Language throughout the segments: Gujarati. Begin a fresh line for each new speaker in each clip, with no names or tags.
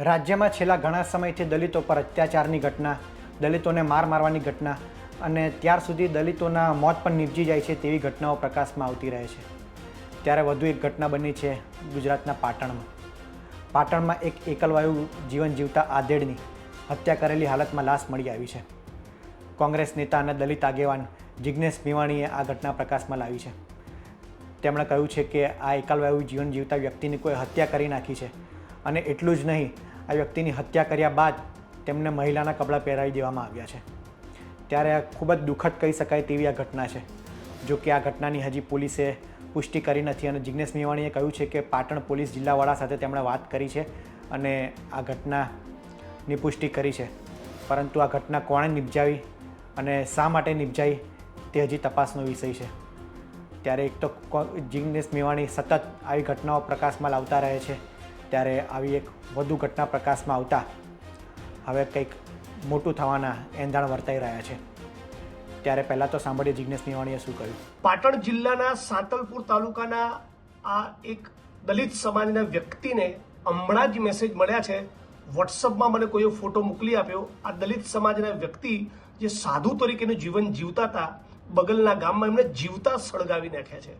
રાજ્યમાં છેલ્લા ઘણા સમયથી દલિતો પર અત્યાચારની ઘટના, દલિતોને માર મારવાની ઘટના અને ત્યાર સુધી દલિતોના મોત પણ નીપજી જાય છે તેવી ઘટનાઓ પ્રકાશમાં આવતી રહે છે. ત્યારે વધુ એક ઘટના બની છે ગુજરાતના પાટણમાં. પાટણમાં એક એકલવાયુ જીવન જીવતા આધેડની હત્યા કરેલી હાલતમાં લાશ મળી આવી છે. કોંગ્રેસ નેતા અને દલિત આગેવાન જિજ્ઞેશ મેવાણીએ આ ઘટના પ્રકાશમાં લાવી છે. તેમણે કહ્યું છે કે આ એકલવાયુ જીવન જીવતા વ્યક્તિની કોઈ હત્યા કરી નાખી છે અને એટલું જ નહીં આ વ્યક્તિની હત્યા કર્યા બાદ તેમને મહિલાના કપડાં પહેરાવી દેવામાં આવ્યા છે. ત્યારે આ ખૂબ જ દુઃખદ કહી શકાય તેવી આ ઘટના છે. જો કે આ ઘટનાની હજી પોલીસે પુષ્ટિ કરી નથી અને જિજ્ઞેશ મેવાણીએ કહ્યું છે કે પાટણ પોલીસ જિલ્લાવાળા સાથે તેમણે વાત કરી છે અને આ ઘટનાની પુષ્ટિ કરી છે. પરંતુ આ ઘટના કોણે નિપજાવી અને શા માટે નિપજાવી તે હજી તપાસનો વિષય છે. ત્યારે એક તો જિગ્નેશ મેવાણી સતત આવી ઘટનાઓ પ્રકાશમાં લાવતા રહે છે. ત્યારે આવી એક વધુ ઘટના પ્રકાશમાં આવતા હવે કંઈક મોટું થવાના એંધાણ વર્તાઈ રહ્યા છે. ત્યારે પહેલાં તો સાંભળીએ જિગ્નેશ નિવાણીએ શું કહ્યું.
પાટણ જિલ્લાના સાંતલપુર તાલુકાના આ એક દલિત સમાજના વ્યક્તિને હમણાં જ મેસેજ મળ્યા છે. વોટ્સઅપમાં મને કોઈએ ફોટો મોકલી આપ્યો. આ દલિત સમાજના વ્યક્તિ જે સાધુ તરીકેનું જીવન જીવતા હતા, બગલના ગામમાં એમને જીવતા સળગાવી નાખ્યા છે.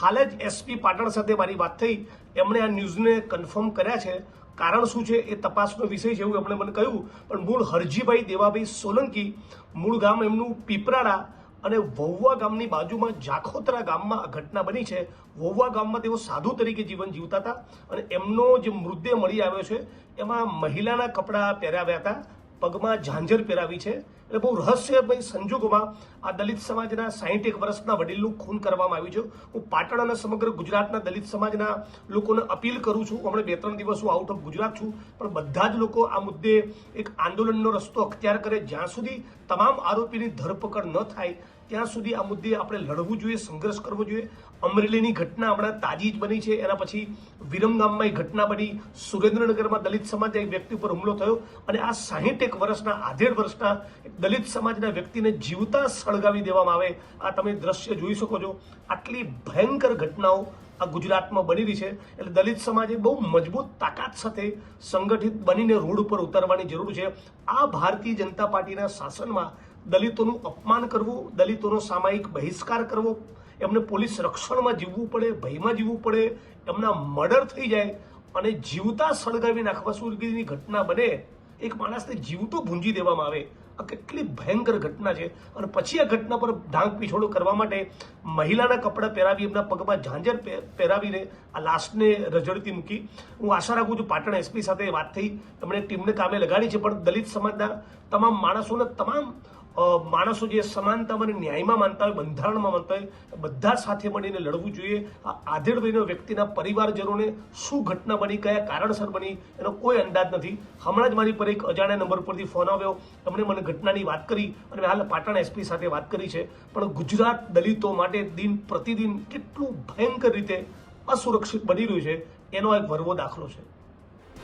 હાલ જ એસપી પાટણ સાથે મારી વાત થઈ. એમણે આ ન્યૂઝને કન્ફર્મ કર્યા છે. કારણ શું છે એ તપાસનો વિષય છે એવું એમણે મને કહ્યું. પણ મૂળ હરજીભાઈ દેવાભાઈ સોલંકી મૂળ ગામ એમનું પીપરાડા અને વહુવા ગામની બાજુમાં જાખોતરા ગામમાં આ ઘટના બની છે. વહુવા ગામમાં તેઓ સાધુ તરીકે જીવન જીવતા હતા અને એમનો જે મૃતદેહ મળી આવ્યો છે, એમાં મહિલાના કપડાં પહેરાવ્યા હતા. પગમાં ઝાંઝર પહેરાવી છે. એટલે બહુ રહસ્યમય સંજોગોમાં આ દલિત સમાજના સાહીઠ એક વર્ષના વડીલનું ખૂન કરવામાં આવ્યું છે. હું પાટણ અને સમગ્ર ગુજરાતના દલિત સમાજના લોકોને અપીલ કરું છું. હમણાં બે ત્રણ દિવસ હું આઉટ ઓફ ગુજરાત છું. પણ બધા જ લોકો આ મુદ્દે એક આંદોલનનો રસ્તો અખ્તિયાર કરે જ્યાં સુધી તમામ આરોપીની ધરપકડ ન થાય ત્યાં સુધી આ મુદ્દે આપણે લડવું જોઈએ, સંઘર્ષ કરવો જોઈએ. અમરેલીની ઘટના હમણાં તાજી જ બની છે. એના પછી વિરમગામમાં એક ઘટના બની. સુરેન્દ્રનગરમાં દલિત સમાજના એક વ્યક્તિ ઉપર હુમલો થયો અને આ સાહીઠ વર્ષના, આધેડ વર્ષના દલિત સમાજના વ્યક્તિને જીવતા સળગાવી દેવામાં આવે. આ તમે દ્રશ્ય જોઈ શકો છો. આટલી ભયંકર ઘટનાઓ આ ગુજરાતમાં બની રહી છે. એટલે દલિત સમાજે બહુ મજબૂત તાકાત સાથે સંગઠિત બનીને રોડ ઉપર ઉતરવાની જરૂર છે. આ ભારતીય જનતા પાર્ટીના શાસનમાં દલિતોનું અપમાન કરવું, દલિતોનો સામાયિક બહિષ્કાર કરવો, એમને પોલીસ રક્ષણમાં જીવવું પડે, ભયમાં જીવવું પડે, એમના મર્ડર થઈ જાય અને જીવતા સળગાવી નાખવા સુધીની ઘટના બને, એક માણસને જીવતો ભૂંજી દેવામાં આવે. આ કેટલી ભયંકર ઘટના છે. અને પછી આ ઘટના પર ઢાંક પીછોડો કરવા માટે મહિલાના કપડાં પહેરાવી, એમના પગમાં ઝાંઝર પહે- પહેરાવીને આ લાશને રજડતી મૂકી. હું આશા રાખું છું પાટણ એસપી સાથે વાત થઈ. એમણે ટીમને કામે લગાડી છે. પણ દલિત સમાજના તમામ માણસોને તમામ માણસો જે સમાનતામાં અને ન્યાયમાં માનતા હોય, બંધારણમાં માનતા હોય, બધા સાથે મળીને લડવું જોઈએ. આ આધેડ ભાઈના વ્યક્તિના પરિવારજનોને શું ઘટના બની, કયા કારણસર બની, એનો કોઈ અંદાજ નથી. હમણાં જ મારી પર એક અજાણ્યા નંબર પરથી ફોન આવ્યો. એમણે મને ઘટનાની વાત કરી અને હાલ પાટણ એસપી સાથે વાત કરી છે. પણ ગુજરાત દલિતો માટે દિન પ્રતિદિન કેટલું ભયંકર રીતે અસુરક્ષિત બની રહ્યું છે, એનો એક વરવો દાખલો છે.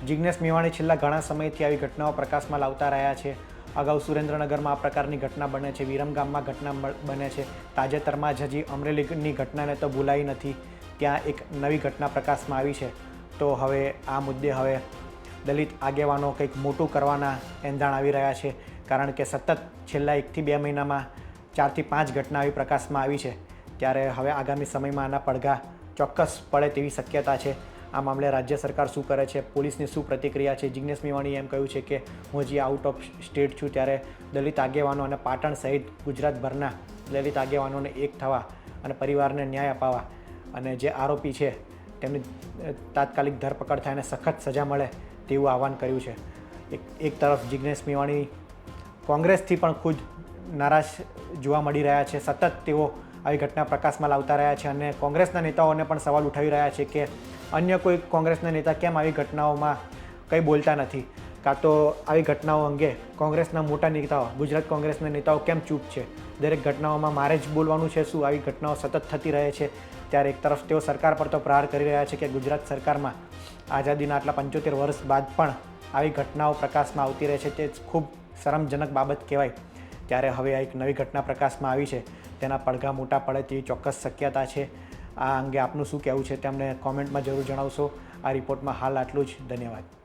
જિજ્ઞેશ મેવાણી છેલ્લા ઘણા સમયથી આવી ઘટનાઓ પ્રકાશમાં લાવતા રહ્યા છે. અગાઉ સુરેન્દ્રનગરમાં આ પ્રકારની ઘટના બને છે. વિરમગામમાં ઘટના બને છે. તાજેતરમાં જ હજી અમરેલીની ઘટનાને તો ભૂલાઈ નથી. ત્યાં એક નવી ઘટના પ્રકાશમાં આવી છે. તો હવે આ મુદ્દે હવે દલિત આગેવાનો કંઈક મોટું કરવાના એંધાણ આવી રહ્યા છે. કારણ કે સતત છેલ્લા એકથી બે મહિનામાં ચારથી પાંચ ઘટના આવી પ્રકાશમાં આવી છે. ત્યારે હવે આગામી સમયમાં આના પડઘા ચોક્કસ પડે તેવી શક્યતા છે. આ મામલે રાજ્ય સરકાર શું કરે છે, પોલીસની શું પ્રતિક્રિયા છે? જિજ્ઞેશ મેવાણીએ એમ કહ્યું છે કે હું હજી આઉટ ઓફ સ્ટેટ છું ત્યારે દલિત આગેવાનો અને પાટણ સહિત ગુજરાતભરના દલિત આગેવાનોને એક થવા અને પરિવારને ન્યાય અપાવવા અને જે આરોપી છે, તેમની તાત્કાલિક ધરપકડ થાય અને સખત સજા મળે તેવું આહવાન કર્યું છે. એક એક તરફ જિજ્ઞેશ મેવાણી કોંગ્રેસથી પણ ખુદ નારાજ જોવા મળી રહ્યા છે. સતત તેઓ આવી ઘટના પ્રકાશમાં લાવતા રહ્યા છે અને કોંગ્રેસના નેતાઓને પણ સવાલ ઉઠાવી રહ્યા છે કે અન્ય કોઈ કોંગ્રેસના નેતા કેમ આવી ઘટનાઓમાં કંઈ બોલતા નથી? કાં તો આવી ઘટનાઓ અંગે કોંગ્રેસના મોટા નેતાઓ, ગુજરાત કોંગ્રેસના નેતાઓ કેમ ચૂપ છે? દરેક ઘટનાઓમાં મારે જ બોલવાનું છે શું આવી ઘટનાઓ સતત થતી રહે છે? ત્યારે એક તરફ તેઓ સરકાર પર તો પ્રહાર કરી રહ્યા છે કે ગુજરાત સરકારમાં આઝાદીના આટલા પંચોતેર વર્ષ બાદ પણ આવી ઘટનાઓ પ્રકાશમાં આવતી રહે છે તે ખૂબ શરમજનક બાબત કહેવાય. ત્યારે હવે આ એક નવી ઘટના પ્રકાશમાં આવી છે. તેના પડઘા મોટા પડે તેવી ચોક્કસ શક્યતા છે. આ અંગે આપનું શું કહેવું છે તે અમને કોમેન્ટમાં જરૂર જણાવશો. આ રિપોર્ટમાં હાલ આટલું જ. ધન્યવાદ.